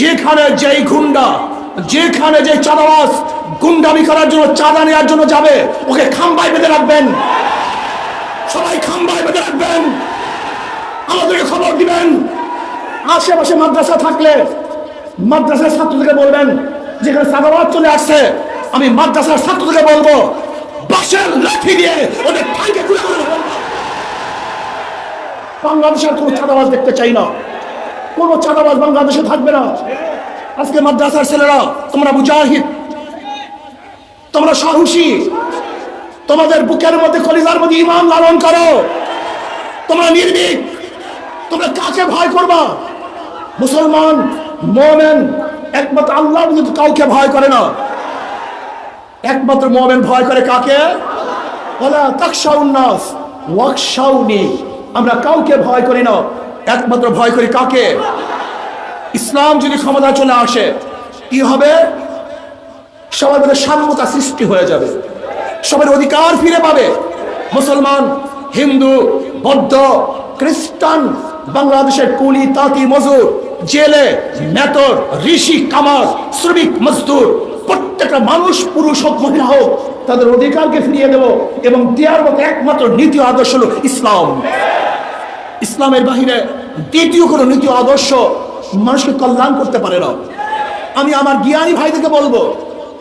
যেখানে যেই গুন্ডা, যেখানে যে চাঁদাবাস গুন্ডামি করার জন্য চাঁদা নেওয়ার জন্য যাবে, ওকে খাম্বায় বেঁধে রাখবেন। সবাই খাম্বায় বেঁধে রাখবেন। আমাদেরকে খবর দিবেন। আশেপাশে মাদ্রাসা থাকলে মাদ্রাসার ছাত্রদেরকে বলবেন, যেখানে চাঁদাবাদ চলে আসছে, আমি মাদ্রাসার ছাত্রদেরকে বলব বাসের লাঠি দিয়ে ওদের। বাংলাদেশের কোনো চাঁদাবাজ দেখতে চাই না। কোনো চাঁদাবাজ বাংলাদেশে থাকবে না। আজকে মাদ্রাসার ছেলেরা, তোমরা মুজাহিদ, তোমরা সাহসী, তোমাদের বুকের মধ্যে কলিজার মধ্যে ইমান লালন করো। তোমরা নির্ভীক, তোমরা কাকে ভয় করবা? মুসলমান, মোমেন, একমাত্র আল্লাহ কিন্তু কাউকে ভয় করে না। একমাত্র মোমেন ভয় করে কাকে? বলা তাকশাউন্নাস ওয়াকশাউনি আমরা কাউকে ভয় করি না। একমাত্র ভয় করি কাকে? ইসলাম যদি ক্ষমতা চলে আসে, কি হবে? সবার মধ্যে সাম্যতা সৃষ্টি হয়ে যাবে। সবার অধিকার ফিরে পাবে। মুসলমান, হিন্দু, বৌদ্ধ, খ্রিস্টান, বাংলাদেশের কুলি, তাঁতি মজুর জেলে নেতর ঋষি, কামার, শ্রমিক, মজদুর, প্রত্যেকটা মানুষ, পুরুষ হোক, মহিলা হোক, তাদের অধিকারকে ফিরিয়ে দেব এবং দেওয়ার মতো একমাত্র নীতি, আদর্শ হলো ইসলাম। ইসলামের বাহিরে দ্বিতীয় কোনো নীতি আদর্শ মানুষকে কল্যাণ করতে পারে না। আমি আমার জ্ঞানী ভাইদেরকে বলব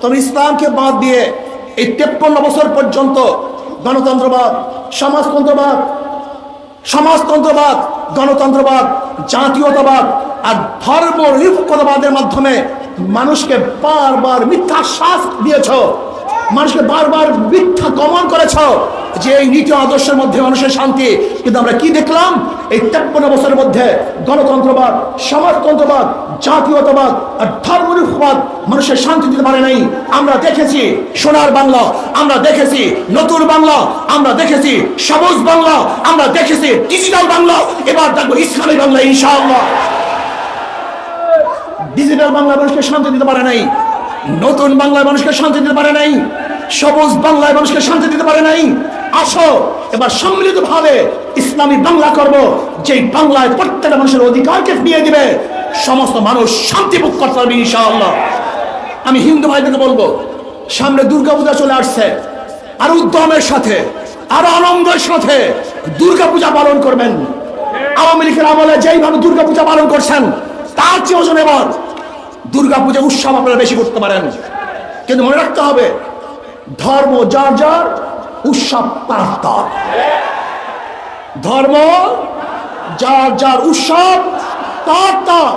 তবে ইসলামকে বাদ দিয়ে এই তেপ্পন্ন বছর পর্যন্ত গণতন্ত্রবাদ, সমাজতন্ত্রবাদ সমাজতন্ত্রবাদ, গণতন্ত্রবাদ, জাতীয়তাবাদ আর ধর্ম নিরপেক্ষতাবাদের মাধ্যমে মানুষকে বারবার মিথ্যা শ্বাস দিয়েছ, মানুষকে বারবার মিথ্যা গমন করেছ। যে এই নীতি আদর্শের মধ্যে মানুষের শান্তি। কিন্তু আমরা কি দেখলাম? এই তেপ্পন্ন বছরের মধ্যে গণতন্ত্রবাদ, সমাজতন্ত্রবাদ, জাতীয়তাবাদ আর ধর্মনিরপেক্ষবাদ মানুষের শান্তি দিতে পারে নাই। আমরা দেখেছি সোনার বাংলা, আমরা দেখেছি নতুন বাংলা, আমরা দেখেছি সবুজ বাংলা, আমরা দেখেছি ডিজিটাল বাংলা। এবার দেখব ইসলামী বাংলা, ইনশাআল্লাহ। ডিজিটাল বাংলা মানুষকে শান্তি দিতে পারে নাই। নতুন বাংলায় মানুষকে শান্তি দিতে পারে নাই। সবুজ বাংলায় মানুষকে শান্তি দিতে পারে নাই। আসো। এবার সম্মিলিত ভাবে ইসলামী বাংলা করব, যেই বাংলায় প্রত্যেকটা মানুষের অধিকারকে ফিরিয়ে দিবে, সমস্ত মানুষ শান্তি ভোগ করতে পারবে ইনশাআল্লাহ। আমি হিন্দু ভাইদেরকে বলব, সামনে দুর্গাপূজা চলে আসছে, আর উদ্যমের সাথে, আর আনন্দের সাথে দুর্গাপূজা পালন করবেন। আওয়ামী লীগের আমলে যেইভাবে দুর্গাপূজা পালন করছেন, তার চেয়ে ওজন এবার দুর্গাপূজা উৎসব আপনারা বেশি করতে পারেন। কিন্তু মনে রাখতে হবে, ধর্ম যার যার উৎসব তার তার ধর্ম যার যার উৎসব তার তার।